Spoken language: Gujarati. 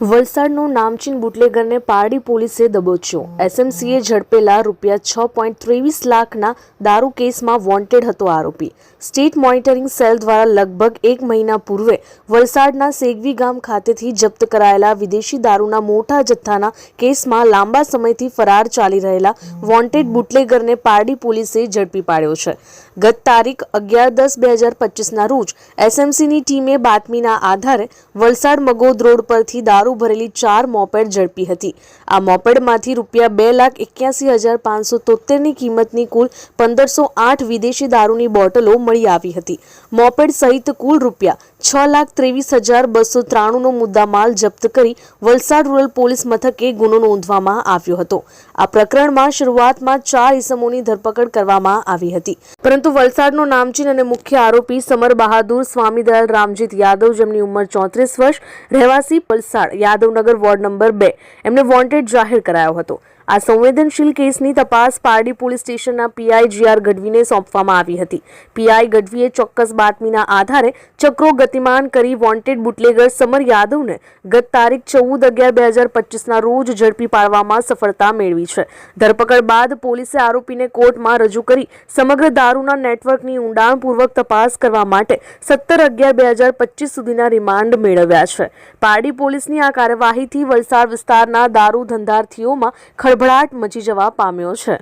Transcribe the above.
વલસાડનો નામચીન બુટલેગરને પારડી પોલીસે દબોચ્યો. એસએમસીએ ઝડપેલા રૂપિયા છ પોઈન્ટ ત્રેવીસ લાખના દારૂ કેસમાં વોન્ટેડ હતો આરોપી. સ્ટેટ મોનિટરિંગ સેલ દ્વારા લગભગ એક મહિના પૂર્વે વલસાડના સેગવી ગામ ખાતેથી જપ્ત કરાયેલા વિદેશી દારૂના મોટા જથ્થાના કેસમાં લાંબા સમયથી ફરાર ચાલી રહેલા વોન્ટેડ બુટલેગરને પારડી પોલીસે ઝડપી પાડ્યો છે. ગત તારીખ અગિયાર દસ બે હજાર પચીસના રોજ એસએમસીની ટીમે બાતમીના આધારે વલસાડ મગોદ રોડ પરથી દારૂ ભરેલી ચાર મોપેડ ઝડપી હતી. આ મોપેડમાંથી રૂપિયા બે લાખ એક્યાસી હજાર પાંચસો તોતેરની કિંમતની કુલ પંદરસો આઠ વિદેશી દારૂની બોટલો મળી આવી હતી. મોપેડ સહિત કુલ રૂપિયા છ લાખ ત્રેવીસ હજાર બસો ત્રાણુંનો મુદ્દામાલ જપ્ત કરી વલસાડ રૂરલ પોલીસ મથકે ગુનો નોંધવામાં આવ્યો હતો. આ પ્રકરણમાં શરૂઆતમાં ચાર ઇસમોની ધરપકડ કરવામાં આવી હતી. પરંતુ વલસાડનો નામચીન અને મુખ્ય આરોપી સમર બહાદુર સ્વામીદયાલ રામજીત યાદવ, જેમની ઉંમર ચોત્રીસ વર્ષ, રહેવાસી પલસાડ યાદવનગર વોર્ડ નંબર બે. એમને વોન્ટેડ જાહેર કરાયો હતો. આ સંવેદનશીલ કેસની તપાસ પારડી પોલીસ સ્ટેશનના પીઆઈ જીઆર ગઢવીને સોંપવામાં આવી હતી. પીઆઈ ગઢવીએ ચોક્કસ બાતમીના આધારે ચક્રો ગતિમાન કરી વોન્ટેડ બુટલેગર સમર યાદવને ગત તારીખ ચૌદ અગિયાર બે હજાર પચીસના રોજ ઝડપી પાડવામાં સફળતા મેળવી છે. ધરપકડ બાદ પોલીસે આરોપીને કોર્ટમાં રજૂ કરી સમગ્ર દારૂના નેટવર્કની ઊંડાણપૂર્વક તપાસ કરવા માટે સત્તર અગિયાર બે હજાર પચીસ સુધીના રિમાન્ડ મેળવ્યા છે. પારડી પોલીસની આ કાર્યવાહીથી વલસાડ વિસ્તારના દારૂ ધંધાર્થીઓમાં ખળભળાટ મચી જવા પામ્યો છે.